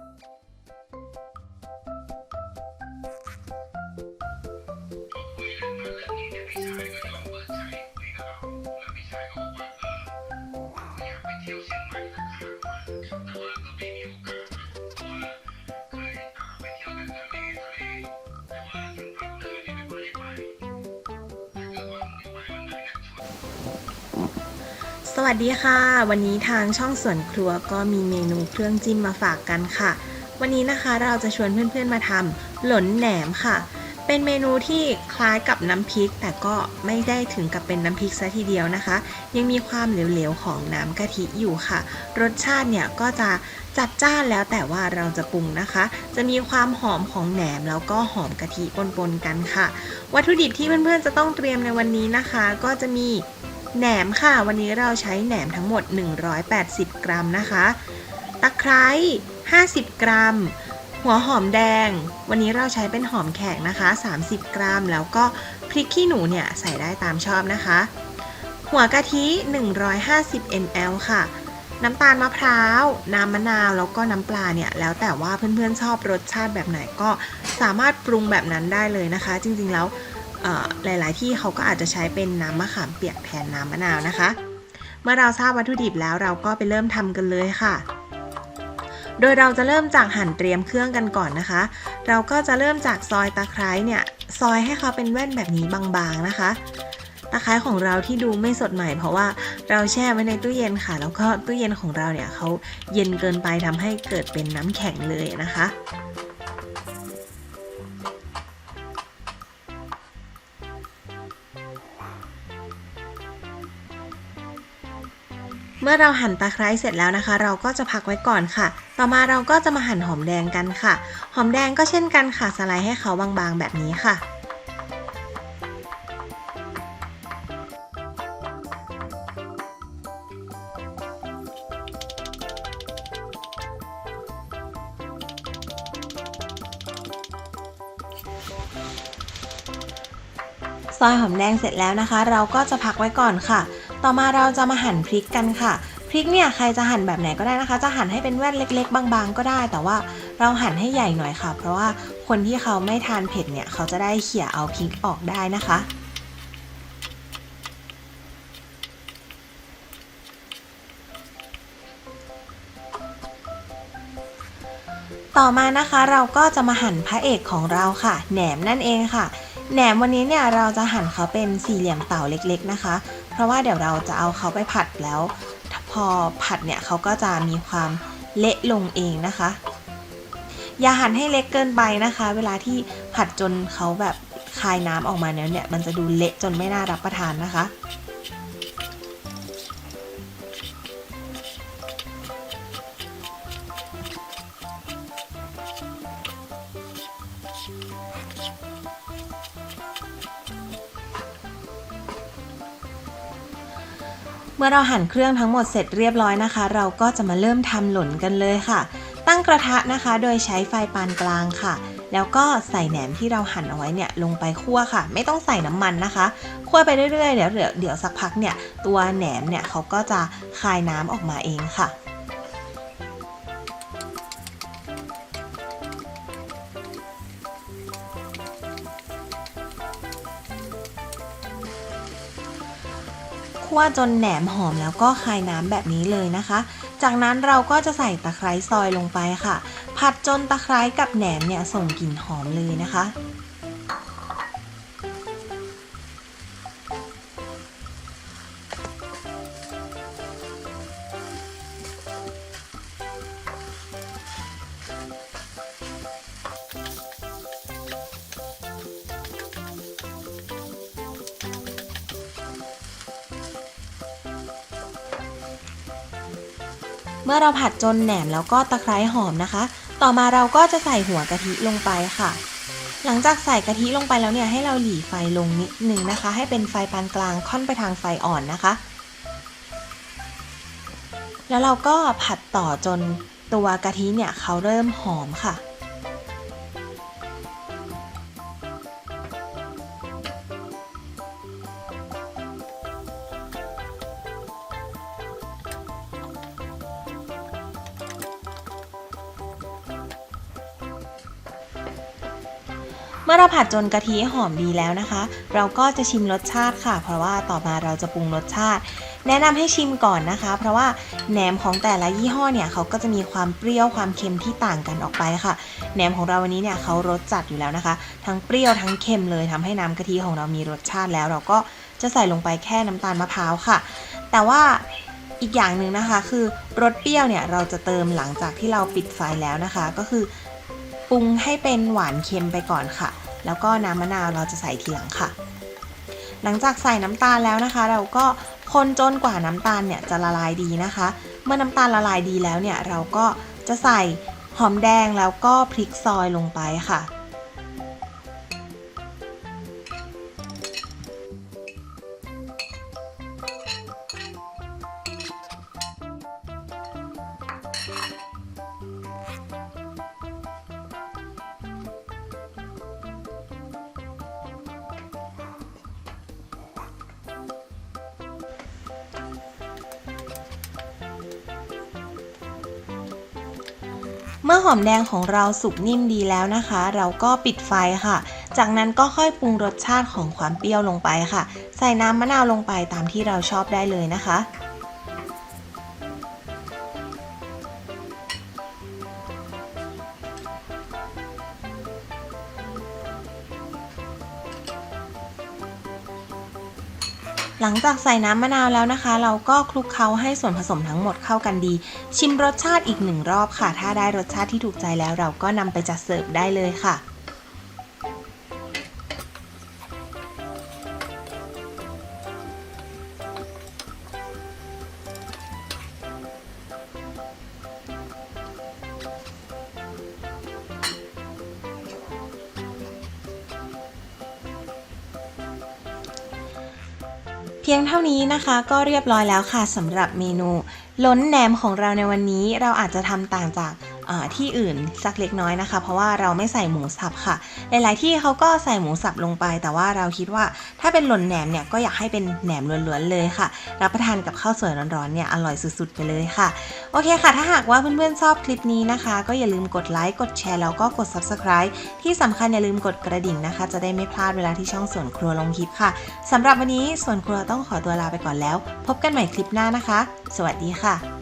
ส วัสดีค่ะ วันนี้ทางช่องสวนครัวก็มีเมนูเครื่องจิ้มมาฝากกันค่ะ วันนี้นะคะเราจะชวนเพื่อนๆมาทำหลนแหนมค่ะ เป็นเมนูที่คล้ายกับน้ำพริก แต่ก็ไม่ได้ถึงกับเป็นน้ำพริกซะทีเดียวนะคะ ยังมีความเหลวๆของน้ำกะทิอยู่ค่ะ รสชาติเนี่ยก็จะจัดจ้านแล้วแต่ว่าเราจะปรุงนะคะ จะมีความหอมของแหนมแล้วก็หอมกะทิปนๆกันค่ะ วัตถุดิบที่เพื่อนๆจะต้องเตรียมในวันนี้นะคะ ก็จะมี แหนมค่ะ วันนี้เราใช้แหนมทั้งหมด 180 กรัมนะคะ ตะไคร้50 กรัม หัวหอมแดง วันนี้เราใช้เป็นหอมแขกนะคะ 30 กรัม แล้วก็พริกขี้หนูเนี่ยใส่ได้ตามชอบนะคะ หัวกะทิ 150 ml ค่ะน้ำตาลมะพร้าว น้ำมะนาว แล้วก็น้ำปลาเนี่ย แล้วแต่ว่าเพื่อนๆชอบรสชาติแบบไหนก็สามารถปรุงแบบนั้นได้เลยนะคะ จริงๆแล้ว หลาย ๆ ที่เขาก็อาจจะใช้เป็นน้ำมะขามเปียกแทนน้ำมะนาวนะคะ เมื่อเราทราบวัตถุดิบแล้วเราก็ไปเริ่มทำกันเลยค่ะ โดยเราจะเริ่มจากหั่นเตรียมเครื่องกันก่อนนะคะ เราก็จะเริ่มจากซอยตะไคร้เนี่ยซอยให้เขาเป็นแว่นแบบนี้บาง ๆ นะคะตะไคร้ของเราที่ดูไม่สดใหม่ เพราะว่าเราแช่ไว้ในตู้เย็นค่ะ แล้วก็ตู้เย็นของเราเนี่ยเขาเย็นเกินไปทำให้เกิดเป็นน้ำแข็งเลยนะคะ เมื่อเราหั่นตะไคร้เสร็จแล้วนะคะ เราก็จะพักไว้ก่อนค่ะ ต่อมาเราก็จะมาหั่นหอมแดงกันค่ะ หอมแดงก็เช่นกันค่ะ สไลด์ให้เขาบางๆแบบนี้ค่ะซอยหอมแดงเสร็จแล้วนะคะ เราก็จะพักไว้ก่อนค่ะ ต่อมาเราจะมาหั่นพริกกันค่ะ พริกเนี่ยใครจะหั่นแบบไหนก็ได้นะคะ จะหั่นให้เป็นแว่นเล็ก ๆ บางๆ ก็ได้ แต่ว่าเราหั่นให้ใหญ่หน่อยค่ะ เพราะว่าคนที่เขาไม่ทานเผ็ดเนี่ยเขาจะได้เขี่ยเอาพริกออกได้นะคะต่อมานะคะเราก็จะมาหั่นพระเอกของเราค่ะ แหนมนั่นเองค่ะ แหนมวันนี้เนี่ยเราจะหั่นเขาเป็นสี่เหลี่ยมเต่าเล็กๆนะคะ เพราะว่าเดี๋ยวเราจะเอาเขาไปผัดแล้ว พอผัดเนี่ยเขาก็จะมีความเละลงเองนะคะ อย่าหั่นให้เล็กเกินไปนะคะ เวลาที่ผัดจนเขาแบบคายน้ำออกมาแล้วเนี่ย มันจะดูเละจนไม่น่ารับประทานนะคะ มื่อเราหั่นเครื่องทั้งหมดเสร็จเรียบร้อยนะคะ เราก็จะมาเริ่มทำหล่นกันเลยค่ะ ตั้งกระทะนะคะ โดยใช้ไฟปานกลางค่ะ แล้วก็ใส่แหนมที่เราหั่นเอาไว้เนี่ยลงไปคั่วค่ะ ไม่ต้องใส่น้ำมันนะคะคั่วไปเรื่อยๆเดี๋ยวเดี๋ยวเดี๋ยวสักพักเนี่ยตัวแหนมเนี่ยเขาก็จะคายน้ำออกมาเองค่ะ คั่วจนแหนมหอมแล้วก็คายน้ำแบบนี้เลยนะคะ จากนั้นเราก็จะใส่ตะไคร้ซอยลงไปค่ะ ผัดจนตะไคร้กับแหนมเนี่ยส่งกลิ่นหอมเลยนะคะ เมื่อเราผัดจนแหนมแล้วก็ตะไคร้หอมนะคะ ต่อมาเราก็จะใส่หัวกะทิลงไปค่ะ หลังจากใส่กะทิลงไปแล้วเนี่ยให้เราหลีไฟลงนิดนึงนะคะ ให้เป็นไฟปานกลางค่อนไปทางไฟอ่อนนะคะ แล้วเราก็ผัดต่อจนตัวกะทิเนี่ยเขาเริ่มหอมค่ะ มื่อเราผัดจนกะทิหอมดีแล้วนะคะ เราก็จะชิมรสชาติค่ะ เพราะว่าต่อมาเราจะปรุงรสชาติ แนะนำให้ชิมก่อนนะคะ เพราะว่าแหนมของแต่ละยี่ห้อเนี่ยเขาก็จะมีความเปรี้ยวความเค็มที่ต่างกันออกไปค่ะแหนมของเราวันนี้เนี่ยเขารสจัดอยู่แล้วนะคะ ทั้งเปรี้ยวทั้งเค็มเลยทำให้น้ำกะทิของเรามีรสชาติแล้ว เราก็จะใส่ลงไปแค่น้ำตาลมะพร้าวค่ะ แต่ว่าอีกอย่างหนึ่งนะคะคือรสเปรี้ยวเนี่ยเราจะเติมหลังจากที่เราปิดไฟแล้วนะคะ ก็คือ ปรุงให้เป็นหวานเค็มไปก่อนค่ะ แล้วก็น้ำมะนาวเราจะใส่ทีหลังค่ะ หลังจากใส่น้ำตาลแล้วนะคะ เราก็คนจนกว่าน้ำตาลเนี่ยจะละลายดีนะคะ เมื่อน้ำตาลละลายดีแล้วเนี่ยเราก็จะใส่หอมแดงแล้วก็พริกซอยลงไปค่ะ มื่อหอมแดงของเราสุกนิ่มดีแล้วนะคะ เราก็ปิดไฟค่ะ จากนั้นก็ค่อยปรุงรสชาติของความเปรี้ยวลงไปค่ะ ใส่น้ำมะนาวลงไปตามที่เราชอบได้เลยนะคะ หลังจากใส่น้ำมะนาวแล้วนะคะ เราก็คลุกเคล้าให้ส่วนผสมทั้งหมดเข้ากันดี ชิมรสชาติอีกหนึ่งรอบค่ะ ถ้าได้รสชาติที่ถูกใจแล้วเราก็นำไปจัดเสิร์ฟได้เลยค่ะ พียงเท่านี้นะคะก็เรียบร้อยแล้วค่ะสำหรับเมนู ล้นแหนมของเราในวันนี้เราอาจจะทำต่างจาก ที่อื่นสักเล็กน้อยนะคะ เพราะว่าเราไม่ใส่หมูสับค่ะ หลาย ๆ ที่เขาก็ใส่หมูสับลงไป แต่ว่าเราคิดว่าถ้าเป็นหล่นแหนมเนี่ยก็อยากให้เป็นแหนมล้วนๆเลยค่ะรับประทานกับข้าวสวยร้อนๆเนี่ยอร่อยสุดๆไปเลยค่ะ โอเคค่ะ ถ้าหากว่าเพื่อนๆชอบคลิปนี้นะคะ ก็อย่าลืมกดไลค์กดแชร์แล้วก็กด subscribe ที่สำคัญอย่าลืมกดกระดิ่งนะคะ จะได้ไม่พลาดเวลาที่ช่องสวนครัวลงคลิปค่ะสำหรับวันนี้สวนครัวต้องขอตัวลาไปก่อนแล้ว พบกันใหม่คลิปหน้านะคะ สวัสดีค่ะ